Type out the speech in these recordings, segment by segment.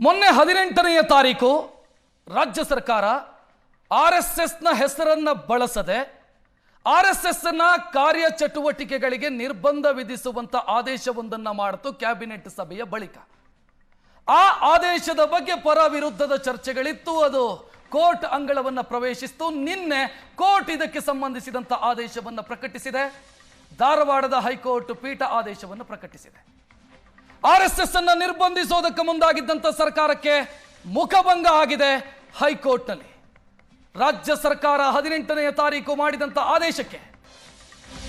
ಮೊನ್ನೆ ಹದಿನೆಂಟನೆಯ ತಾರೀಕು ರಾಜ್ಯ ಸರ್ಕಾರ ಆರ್ ಎಸ್ ಎಸ್ನ ಹೆಸರನ್ನ ಬಳಸದೆ ಆರ್ ಎಸ್ ಎಸ್ನ ಕಾರ್ಯಚಟುವಟಿಕೆಗಳಿಗೆ ನಿರ್ಬಂಧ ವಿಧಿಸುವಂತ ಆದೇಶವೊಂದನ್ನು ಮಾಡಿತು ಕ್ಯಾಬಿನೆಟ್ ಸಭೆಯ ಬಳಿಕ. ಆ ಆದೇಶದ ಬಗ್ಗೆ ಪರ ವಿರುದ್ಧದ ಚರ್ಚೆಗಳಿತ್ತು, ಅದು ಕೋರ್ಟ್ ಅಂಗಳವನ್ನ ಪ್ರವೇಶಿಸಿತು. ನಿನ್ನೆ ಕೋರ್ಟ್ ಇದಕ್ಕೆ ಸಂಬಂಧಿಸಿದಂತ ಆದೇಶವನ್ನು ಪ್ರಕಟಿಸಿದೆ. ಧಾರವಾಡದ ಹೈಕೋರ್ಟ್ ಪೀಠ ಆದೇಶವನ್ನು ಪ್ರಕಟಿಸಿದೆ. ಆರ್ ಎಸ್ ಎಸ್ ಅನ್ನ ನಿರ್ಬಂಧಿಸೋದಕ್ಕೆ ಮುಂದಾಗಿದ್ದಂತ ಸರ್ಕಾರಕ್ಕೆ ಮುಖಭಂಗ ಆಗಿದೆ ಹೈಕೋರ್ಟ್ನಲ್ಲಿ. ರಾಜ್ಯ ಸರ್ಕಾರ ಹದಿನೆಂಟನೆಯ ತಾರೀಕು ಮಾಡಿದಂತ ಆದೇಶಕ್ಕೆ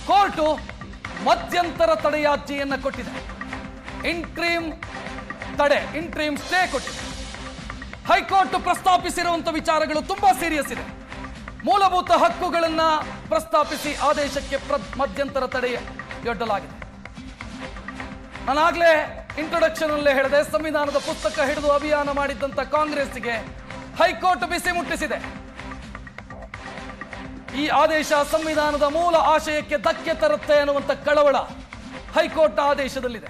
ಕೋರ್ಟು ಮಧ್ಯಂತರ ತಡೆಯಾಜ್ಞೆಯನ್ನು ಕೊಟ್ಟಿದೆ. ಇಂಟ್ರೀಮ್ ತಡೆ ಇಂಟ್ರೀಮ್ ಸ್ಟೇ ಕೊಟ್ಟಿದೆ. ಹೈಕೋರ್ಟ್ ಪ್ರಸ್ತಾಪಿಸಿರುವಂಥ ವಿಚಾರಗಳು ತುಂಬಾ ಸೀರಿಯಸ್ ಇದೆ. ಮೂಲಭೂತ ಹಕ್ಕುಗಳನ್ನ ಪ್ರಸ್ತಾಪಿಸಿ ಆದೇಶಕ್ಕೆ ಮಧ್ಯಂತರ ತಡೆಯೊಡ್ಡಲಾಗಿದೆ ನಾನಾಗ್ಲೇ ಇಂಟ್ರೊಡಕ್ಷನ್ ಅಲ್ಲೇ ಹೇಳಿದೆ, ಸಂವಿಧಾನದ ಪುಸ್ತಕ ಹಿಡಿದು ಅಭಿಯಾನ ಮಾಡಿದ್ದಂತ ಕಾಂಗ್ರೆಸ್ಗೆ ಹೈಕೋರ್ಟ್ ಬಿಸಿ ಮುಟ್ಟಿಸಿದೆ. ಈ ಆದೇಶ ಸಂವಿಧಾನದ ಮೂಲ ಆಶಯಕ್ಕೆ ಧಕ್ಕೆ ತರುತ್ತೆ ಅನ್ನುವಂತ ಕಳವಳ ಹೈಕೋರ್ಟ್ ಆದೇಶದಲ್ಲಿದೆ.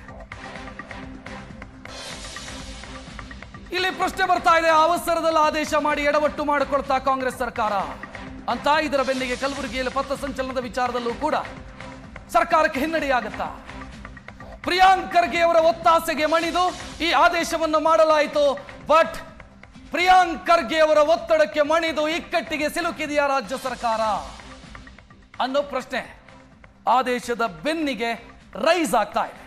ಇಲ್ಲಿ ಪ್ರಶ್ನೆ ಬರ್ತಾ ಇದೆ ಅವಸರದಲ್ಲಿ ಆದೇಶ ಮಾಡಿ ಎಡವಟ್ಟು ಮಾಡಿಕೊಳ್ತಾ ಕಾಂಗ್ರೆಸ್ ಸರ್ಕಾರ. ಅಂತ ಇದರ ಬೆನ್ನಿಗೆ ಕಲಬುರಗಿಯಲ್ಲಿ ಪಥಸಂಚಲನದ ವಿಚಾರದಲ್ಲೂ ಕೂಡ ಸರ್ಕಾರಕ್ಕೆ ಹಿನ್ನಡೆಯಾಗುತ್ತಾ? ಪ್ರಿಯಾಂಕ್ ಖರ್ಗೆ ಅವರ ಒತ್ತಾಸೆಗೆ ಮಣಿದು ಈ ಆದೇಶವನ್ನು ಮಾಡಲಾಯಿತು. ಬಟ್ ಪ್ರಿಯಾಂಕ್ ಖರ್ಗೆ ಅವರ ಒತ್ತಡಕ್ಕೆ ಮಣಿದು ಇಕ್ಕಟ್ಟಿಗೆ ಸಿಲುಕಿದೆಯಾ ರಾಜ್ಯ ಸರ್ಕಾರ? ಅನ್ನೋ ಪ್ರಶ್ನೆ ಆದೇಶದ ಬೆನ್ನಿಗೆ ರೈಸ್ ಆಗ್ತಾ ಇದೆ.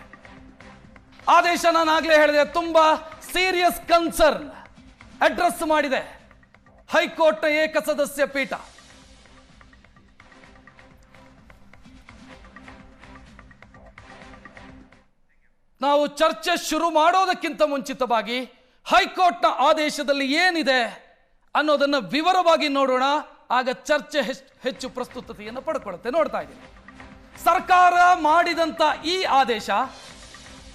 ಆದೇಶ ನಾನು ಆಗ್ಲೇ ಹೇಳಿದೆ, ತುಂಬಾ ಸೀರಿಯಸ್ ಕನ್ಸರ್ನ್ ಅಡ್ರೆಸ್ ಮಾಡಿದೆ. ಹೈಕೋರ್ಟ್ ಏಕಸದಸ್ಯ ಪೀಠ. ನಾವು ಚರ್ಚೆ ಶುರು ಮಾಡೋದಕ್ಕಿಂತ ಮುಂಚಿತವಾಗಿ ಹೈಕೋರ್ಟ್ನ ಆದೇಶದಲ್ಲಿ ಏನಿದೆ ಅನ್ನೋದನ್ನು ವಿವರವಾಗಿ ನೋಡೋಣ. ಆಗ ಚರ್ಚೆ ಹೆಚ್- ಹೆಚ್ಚು ಪ್ರಸ್ತುತತೆಯನ್ನು ಪಡ್ಕೊಳ್ಳುತ್ತೆ. ನೋಡ್ತಾ ಇದ್ದೀನಿ. ಸರ್ಕಾರ ಮಾಡಿದಂಥ ಈ ಆದೇಶ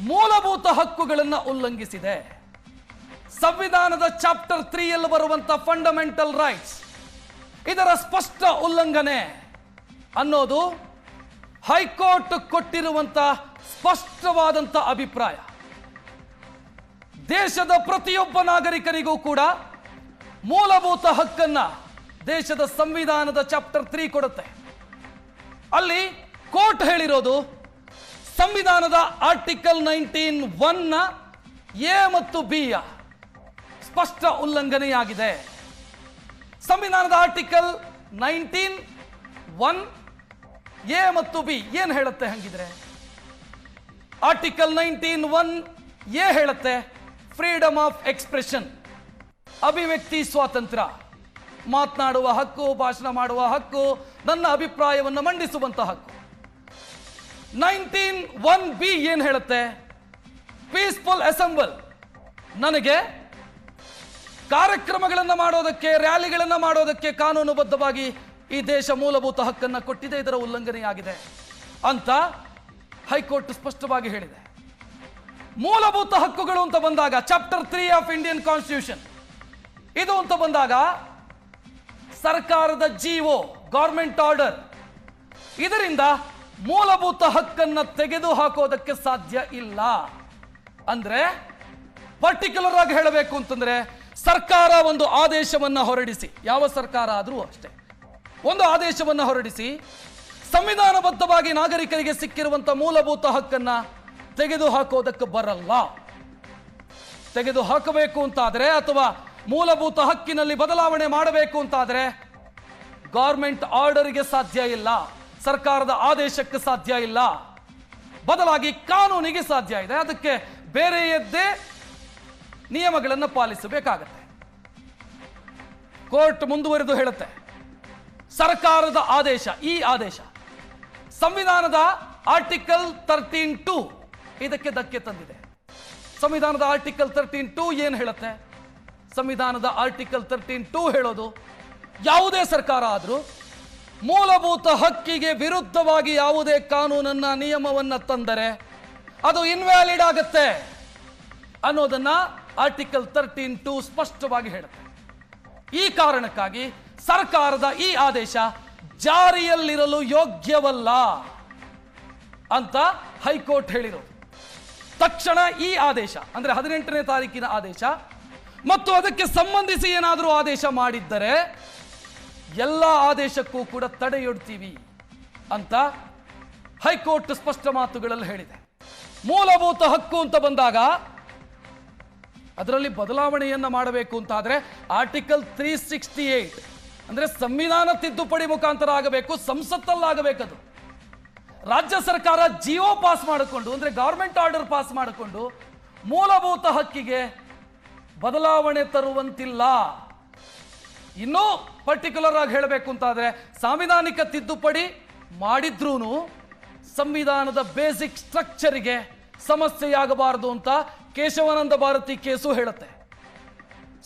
ಮೂಲಭೂತ ಹಕ್ಕುಗಳನ್ನು ಉಲ್ಲಂಘಿಸಿದೆ. ಸಂವಿಧಾನದ ಚಾಪ್ಟರ್ ತ್ರೀಯಲ್ಲಿ ಬರುವಂಥ ಫಂಡಮೆಂಟಲ್ ರೈಟ್ಸ್ ಇದರ ಸ್ಪಷ್ಟ ಉಲ್ಲಂಘನೆ ಅನ್ನೋದು ಹೈಕೋರ್ಟ್ ಕೊಟ್ಟಿರುವಂತ ಸ್ಪಷ್ಟವಾದಂತ ಅಭಿಪ್ರಾಯ. ದೇಶದ ಪ್ರತಿಯೊಬ್ಬ ನಾಗರಿಕರಿಗೂ ಕೂಡ ಮೂಲಭೂತ ಹಕ್ಕನ್ನ ದೇಶದ ಸಂವಿಧಾನದ ಚಾಪ್ಟರ್ ತ್ರೀ ಕೊಡುತ್ತೆ. ಅಲ್ಲಿ ಕೋರ್ಟ್ ಹೇಳಿರೋದು ಸಂವಿಧಾನದ ಆರ್ಟಿಕಲ್ ನೈನ್ಟೀನ್ ಒನ್ನ ಎ ಮತ್ತು ಬಿ ಯ ಸ್ಪಷ್ಟ ಉಲ್ಲಂಘನೆಯಾಗಿದೆ. ಸಂವಿಧಾನದ ಆರ್ಟಿಕಲ್ ನೈನ್ಟೀನ್ ಒನ್ ಎ ಮತ್ತು ಬಿ ಏನು ಹೇಳುತ್ತೆ ಹಂಗಿದ್ರೆ? ಆರ್ಟಿಕಲ್ ನೈನ್ಟೀನ್ ಒನ್ ಎ ಹೇಳುತ್ತೆ ಫ್ರೀಡಮ್ ಆಫ್ ಎಕ್ಸ್ಪ್ರೆಷನ್ ಅಭಿವ್ಯಕ್ತಿ ಸ್ವಾತಂತ್ರ್ಯ. ಮಾತನಾಡುವ ಹಕ್ಕು, ಭಾಷಣ ಮಾಡುವ ಹಕ್ಕು, ನನ್ನ ಅಭಿಪ್ರಾಯವನ್ನು ಮಂಡಿಸುವಂತ ಹಕ್ಕು. ನೈನ್ಟೀನ್ ಒನ್ ಬಿ ಏನ್ ಹೇಳುತ್ತೆ ಪೀಸ್ಫುಲ್ ಅಸೆಂಬಲ್ ನನಗೆ ಕಾರ್ಯಕ್ರಮಗಳನ್ನು ಮಾಡೋದಕ್ಕೆ ರ್ಯಾಲಿಗಳನ್ನು ಮಾಡೋದಕ್ಕೆ ಕಾನೂನುಬದ್ಧವಾಗಿ ಈ ದೇಶ ಮೂಲಭೂತ ಹಕ್ಕನ್ನು ಕೊಟ್ಟಿದೆ, ಇದರ ಉಲ್ಲಂಘನೆಯಾಗಿದೆ ಅಂತ ಹೈಕೋರ್ಟ್ ಸ್ಪಷ್ಟವಾಗಿ ಹೇಳಿದೆ. ಮೂಲಭೂತ ಹಕ್ಕುಗಳು ಅಂತ ಬಂದಾಗ chapter three of Indian constitution. ಇದು ಅಂತ ಬಂದಾಗ ಸರ್ಕಾರದ ಜಿಒ ಗೌರ್ಮೆಂಟ್ ಆರ್ಡರ್. ಇದರಿಂದ ಮೂಲಭೂತ ಹಕ್ಕನ್ನ ತೆಗೆದು ಹಾಕೋದಕ್ಕೆ ಸಾಧ್ಯ ಇಲ್ಲ. ಅಂದ್ರೆ ಪರ್ಟಿಕ್ಯುಲರ್ ಆಗಿ ಹೇಳಬೇಕು ಅಂತಂದ್ರೆ ಸರ್ಕಾರ ಒಂದು ಆದೇಶವನ್ನು ಹೊರಡಿಸಿ. ಯಾವ ಸರ್ಕಾರ ಆದರೂ ಅಷ್ಟೇ. ಒಂದು ಆದೇಶವನ್ನು ಹೊರಡಿಸಿ ಸಂವಿಧಾನಬದ್ಧವಾಗಿ ನಾಗರಿಕರಿಗೆ ಸಿಕ್ಕಿರುವಂತ ಮೂಲಭೂತ ಹಕ್ಕನ್ನ ತೆಗೆದು ಹಾಕೋದಕ್ಕೆ ಬರಲ್ಲ. ತೆಗೆದು ಹಾಕಬೇಕು ಅಂತಾದರೆ ಅಥವಾ ಮೂಲಭೂತ ಹಕ್ಕಿನಲ್ಲಿ ಬದಲಾವಣೆ ಮಾಡಬೇಕು ಅಂತಾದರೆ ಗೌರ್ಮೆಂಟ್ ಆರ್ಡರ್ಗೆ ಸಾಧ್ಯ ಇಲ್ಲ, ಸರ್ಕಾರದ ಆದೇಶಕ್ಕೆ ಸಾಧ್ಯ ಇಲ್ಲ. ಬದಲಾಗಿ ಕಾನೂನಿಗೆ ಸಾಧ್ಯ ಇದೆ. ಅದಕ್ಕೆ ಬೇರೆಯದ್ದೇ ನಿಯಮಗಳನ್ನು ಪಾಲಿಸಬೇಕಾಗತ್ತೆ. ಕೋರ್ಟ್ ಮುಂದುವರೆದು ಹೇಳುತ್ತೆ. ಸರ್ಕಾರದ ಆದೇಶ, ಈ ಆದೇಶ. ಸಂವಿಧಾನದ ಆರ್ಟಿಕಲ್ ತರ್ಟೀನ್ ಟು ಇದಕ್ಕೆ ಧಕ್ಕೆ ತಂದಿದೆ. ಸಂವಿಧಾನದ ಆರ್ಟಿಕಲ್ ತರ್ಟೀನ್ ಟು ಏನು ಹೇಳುತ್ತೆ? ಸಂವಿಧಾನದ ಆರ್ಟಿಕಲ್ ತರ್ಟೀನ್ ಟೂ ಹೇಳೋದು, ಯಾವುದೇ ಸರ್ಕಾರ ಆದರೂ ಮೂಲಭೂತ ಹಕ್ಕಿಗೆ ವಿರುದ್ಧವಾಗಿ ಯಾವುದೇ ಕಾನೂನನ್ನ, ನಿಯಮವನ್ನ ತಂದರೆ ಅದು ಇನ್ವ್ಯಾಲಿಡ್ ಆಗುತ್ತೆ ಅನ್ನೋದನ್ನ ಆರ್ಟಿಕಲ್ ತರ್ಟೀನ್ ಟು ಸ್ಪಷ್ಟವಾಗಿ ಹೇಳುತ್ತೆ. ಈ ಕಾರಣಕ್ಕಾಗಿ ಸರ್ಕಾರದ ಈ ಆದೇಶ ಜಾರಿಯಲ್ಲಿರಲು ಯೋಗ್ಯವಲ್ಲ ಅಂತ ಹೈಕೋರ್ಟ್ ಹೇಳಿದರು ತಕ್ಷಣ ಈ ಆದೇಶ, ಅಂದರೆ ಹದಿನೆಂಟನೇ ತಾರೀಕಿನ ಆದೇಶ, ಮತ್ತು ಅದಕ್ಕೆ ಸಂಬಂಧಿಸಿ ಏನಾದರೂ ಆದೇಶ ಮಾಡಿದ್ದರೆ ಎಲ್ಲ ಆದೇಶಕ್ಕೂ ಕೂಡ ತಡೆಯೊಡ್ತೀವಿ ಅಂತ ಹೈಕೋರ್ಟ್ ಸ್ಪಷ್ಟ ಮಾತುಗಳಲ್ಲಿ ಹೇಳಿದೆ. ಮೂಲಭೂತ ಹಕ್ಕು ಅಂತ ಬಂದಾಗ ಅದರಲ್ಲಿ ಬದಲಾವಣೆಯನ್ನು ಮಾಡಬೇಕು ಅಂತಾದರೆ ಆರ್ಟಿಕಲ್ ತ್ರೀ ಸಿಕ್ಸ್ಟಿ ಏಟ್ ಅಂದ್ರೆ ಸಂವಿಧಾನ ತಿದ್ದುಪಡಿ ಮುಖಾಂತರ ಆಗಬೇಕು, ಸಂಸತ್ತಲ್ಲಾಗಬೇಕದು. ರಾಜ್ಯ ಸರ್ಕಾರ ಜಿಯೋ ಪಾಸ್ ಮಾಡಿಕೊಂಡು, ಅಂದ್ರೆ ಗೌರ್ಮೆಂಟ್ ಆರ್ಡರ್ ಪಾಸ್ ಮಾಡಿಕೊಂಡು, ಮೂಲಭೂತ ಹಕ್ಕಿಗೆ ಬದಲಾವಣೆ ತರುವಂತಿಲ್ಲ. ಇನ್ನೂ ಪರ್ಟಿಕ್ಯುಲರ್ ಆಗಿ ಹೇಳಬೇಕು ಅಂತಾದರೆ, ಸಾಂವಿಧಾನಿಕ ತಿದ್ದುಪಡಿ ಮಾಡಿದ್ರೂ ಸಂವಿಧಾನದ ಬೇಸಿಕ್ ಸ್ಟ್ರಕ್ಚರಿಗೆ ಸಮಸ್ಯೆಯಾಗಬಾರದು ಅಂತ ಕೇಶವಾನಂದ ಭಾರತಿ ಕೇಸು ಹೇಳುತ್ತೆ.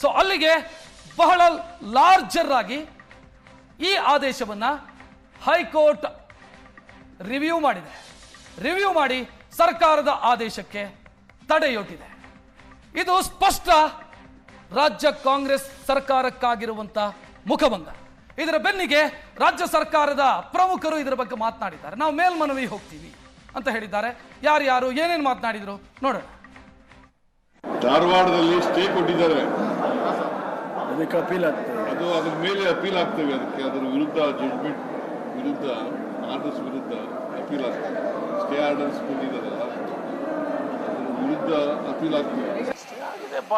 ಸೊ ಅಲ್ಲಿಗೆ ಬಹಳ ಲಾರ್ಜರ್ ಆಗಿ ಈ ಆದೇಶವನ್ನ ಹೈಕೋರ್ಟ್ ರಿವ್ಯೂ ಮಾಡಿದೆ. ರಿವ್ಯೂ ಮಾಡಿ ಸರ್ಕಾರದ ಆದೇಶಕ್ಕೆ ತಡೆಯೊಡ್ಡಿದೆ. ಇದು ಸ್ಪಷ್ಟ ರಾಜ್ಯ ಕಾಂಗ್ರೆಸ್ ಸರ್ಕಾರಕ್ಕಾಗಿರುವಂಥ ಮುಖಭಂಗ. ಇದರ ಬೆನ್ನಿಗೆ ರಾಜ್ಯ ಸರ್ಕಾರದ ಪ್ರಮುಖರು ಇದರ ಬಗ್ಗೆ ಮಾತನಾಡಿದ್ದಾರೆ. ನಾವು ಮೇಲ್ಮನವಿ ಹೋಗ್ತೀವಿ ಅಂತ ಹೇಳಿದ್ದಾರೆ. ಯಾರ್ಯಾರು ಏನೇನು ಮಾತನಾಡಿದ್ರು ನೋಡೋಣ. ಧಾರವಾಡದಲ್ಲಿ ಸ್ಟೇ ಕೊಟ್ಟಿದ್ದಾರೆ. ಅದಕ್ಕೆ ಅಪೀಲ್ ಆಗ್ತದೆ. ಅದು ಅದ್ರ ಮೇಲೆ ಅಪೀಲ್ ಆಗ್ತೇವೆ ಅದಕ್ಕೆ ಅದರ ವಿರುದ್ಧ ಜಡ್ಜ್ಮೆಂಟ್ ವಿರುದ್ಧ ಆರ್ಡರ್ಸ್ ವಿರುದ್ಧ ಅಪೀಲ್ ಆಗ್ತದೆ. ಸ್ಟೇ ಆರ್ಡರ್ಸ್ ಬಂದಿದ್ದಾರಲ್ಲ ಅದ್ರ ವಿರುದ್ಧ ಅಪೀಲ್ ಆಗ್ತದೆ. ಆಗಿದೆಪ್ಪ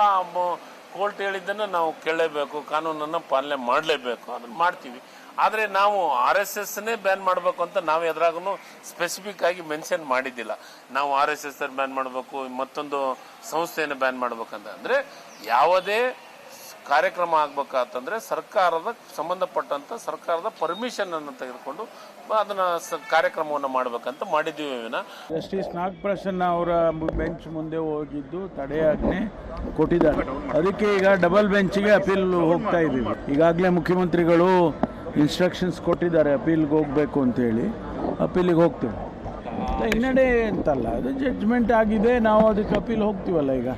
ಕೋರ್ಟ್ ಹೇಳಿದ್ದನ್ನು ನಾವು ಕೇಳಲೇಬೇಕು ಕಾನೂನನ್ನು ಪಾಲನೆ ಮಾಡಲೇಬೇಕು ಅದನ್ನು ಮಾಡ್ತೀವಿ. ಆದರೆ ನಾವು ಆರ್ ಎಸ್ ಎಸ್ನೇ ಬ್ಯಾನ್ ಮಾಡಬೇಕು ಅಂತ ನಾವು ಎದುರಾಗೂ ಸ್ಪೆಸಿಫಿಕ್ ಆಗಿ ಮೆನ್ಷನ್ ಮಾಡಿದ್ದಿಲ್ಲ. ನಾವು ಆರ್ ಎಸ್ ಎಸ್ ಬ್ಯಾನ್ ಮಾಡಬೇಕು ಮತ್ತೊಂದು ಸಂಸ್ಥೆಯನ್ನು ಬ್ಯಾನ್ ಮಾಡಬೇಕಂತ. ಅಂದರೆ ಯಾವುದೇ ಕಾರ್ಯಕ್ರಮ ಆಗ್ಬೇಕಾತಂದ್ರೆ ಸರ್ಕಾರದ ಸಂಬಂಧಪಟ್ಟಂತ ಸರ್ಕಾರದ ಪರ್ಮಿಷನ್ ಅನ್ನು ತೆಗೆದುಕೊಂಡು ಅದನ್ನ ಕಾರ್ಯಕ್ರಮವನ್ನು ಮಾಡ್ಬೇಕಂತ ಮಾಡಿದ್ದೀವಿ ಜಸ್ಟಿಸ್ ನಾಗಪ್ರಸನ್ನ ಅವರ ಬೆಂಚ್ ಮುಂದೆ ಹೋಗಿದ್ದು ತಡೆಯಾಜ್ಞೆ ಕೊಟ್ಟಿದ್ದಾರೆ. ಅದಕ್ಕೆ ಈಗ ಡಬಲ್ ಬೆಂಚ್ಗೆ ಅಪೀಲ್ ಹೋಗ್ತಾ ಇದ್ದೀವಿ. ಈಗಾಗಲೇ ಮುಖ್ಯಮಂತ್ರಿಗಳು ಇನ್ಸ್ಟ್ರಕ್ಷನ್ಸ್ ಕೊಟ್ಟಿದ್ದಾರೆ ಅಪೀಲ್ಗೆ ಹೋಗಬೇಕು ಅಂತೇಳಿ. ಅಪೀಲಿಗೆ ಹೋಗ್ತೀವಿ. ಹಿನ್ನಡೆ ಅಂತಲ್ಲ, ಅದು ಜಡ್ಜ್ಮೆಂಟ್ ಆಗಿದೆ, ನಾವು ಅದಕ್ಕೆ ಅಪೀಲ್ ಹೋಗ್ತೀವಲ್ಲ ಈಗ.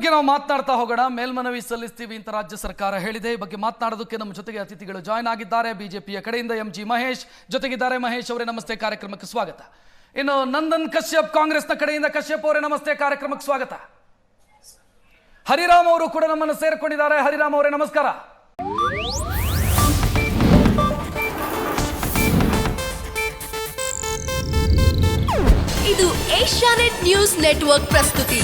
ಬಗ್ಗೆ ನಾವು ಮಾತನಾಡ್ತಾ ಹೋಗೋಣ. ಮೇಲ್ಮನವಿ ಸಲ್ಲಿಸ್ತೀವಿ ಅಂತ ರಾಜ್ಯ ಸರ್ಕಾರ ಹೇಳಿದೆ. ಈ ಬಗ್ಗೆ ಮಾತನಾಡೋದಕ್ಕೆ ನಮ್ಮ ಜೊತೆಗೆ ಅತಿಥಿಗಳು ಜಾಯ್ನ್ ಆಗಿದ್ದಾರೆ. ಬಿಜೆಪಿಯ ಕಡೆಯಿಂದ ಎಂ ಜಿ ಮಹೇಶ್ ಜೊತೆಗಿದ್ದಾರೆ. ಮಹೇಶ್ ಅವರೇ, ನಮಸ್ತೆ. ಕಾರ್ಯಕ್ರಮಕ್ಕೆ ಸ್ವಾಗತ. ಇನ್ನು ನಂದನ್ ಕಶ್ಯಪ್ ಕಾಂಗ್ರೆಸ್ನ ಕಡೆಯಿಂದ ಕಶ್ಯಪ್ ಅವರೇ, ನಮಸ್ತೆ. ಕಾರ್ಯಕ್ರಮಕ್ಕೆ ಸ್ವಾಗತ. ಹರಿರಾಮ್ ಅವರು ಕೂಡ ನಮ್ಮನ್ನು ಸೇರಿಕೊಂಡಿದ್ದಾರೆ. ಹರಿರಾಮ್ ಅವರೇ, ನಮಸ್ಕಾರ. ಇದು ಏಷ್ಯಾನೆಟ್ ನ್ಯೂಸ್ ನೆಟ್ವರ್ಕ್ ಪ್ರಸ್ತುತಿ.